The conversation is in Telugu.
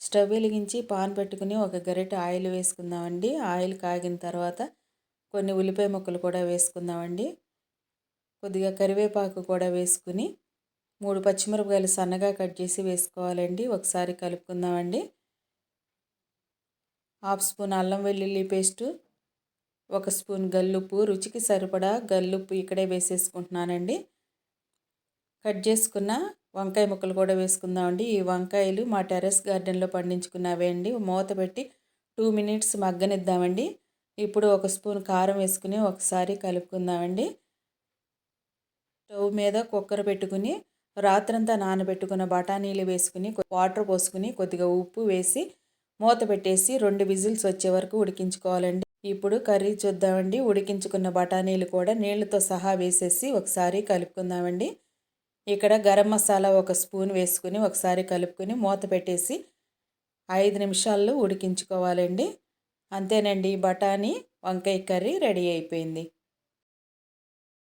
స్టవ్ వెలిగించి పాన్ పెట్టుకుని ఒక గరిటె ఆయిల్ వేసుకుందామండి. ఆయిల్ కాగిన తర్వాత కొన్ని ఉల్లిపాయ ముక్కలు కూడా వేసుకుందామండి. కొద్దిగా కరివేపాకు కూడా వేసుకుని మూడు పచ్చిమిరపకాయలు సన్నగా కట్ చేసి వేసుకోవాలండి. ఒకసారి కలుపుకుందామండి. హాఫ్ స్పూన్ అల్లం వెల్లుల్లి పేస్టు ఒక స్పూన్ గల్లుప్పు. రుచికి సరిపడా గల్లుప్పు ఇక్కడే వేసేసుకుంటున్నానండి. కట్ చేసుకున్న వంకాయ ముక్కలు కూడా వేసుకుందామండి. ఈ వంకాయలు మా టెర్రస్ గార్డెన్లో పండించుకున్నవే అండి. మూత పెట్టి టూ మినిట్స్ మగ్గనిద్దామండి. ఇప్పుడు ఒక స్పూన్ కారం వేసుకుని ఒకసారి కలుపుకుందామండి. స్టవ్ మీద కుక్కర్ పెట్టుకుని రాత్రంతా నానబెట్టుకున్న బఠానీలు వేసుకుని వాటర్ పోసుకుని కొద్దిగా ఉప్పు వేసి మూత పెట్టేసి రెండు విజిల్స్ వచ్చే వరకు ఉడికించుకోవాలండి. ఇప్పుడు కర్రీ చూద్దామండి. ఉడికించుకున్న బఠానీలు కూడా నీళ్ళతో సహా వేసేసి ఒకసారి కలుపుకుందామండి. ఇక్కడ గరం మసాలా ఒక స్పూన్ వేసుకుని ఒకసారి కలుపుకొని మూత పెట్టేసి ఐదు నిమిషాల్లో ఉడికించుకోవాలండి. అంతేనండి బఠానీ వంకాయ కర్రీ రెడీ అయిపోయింది.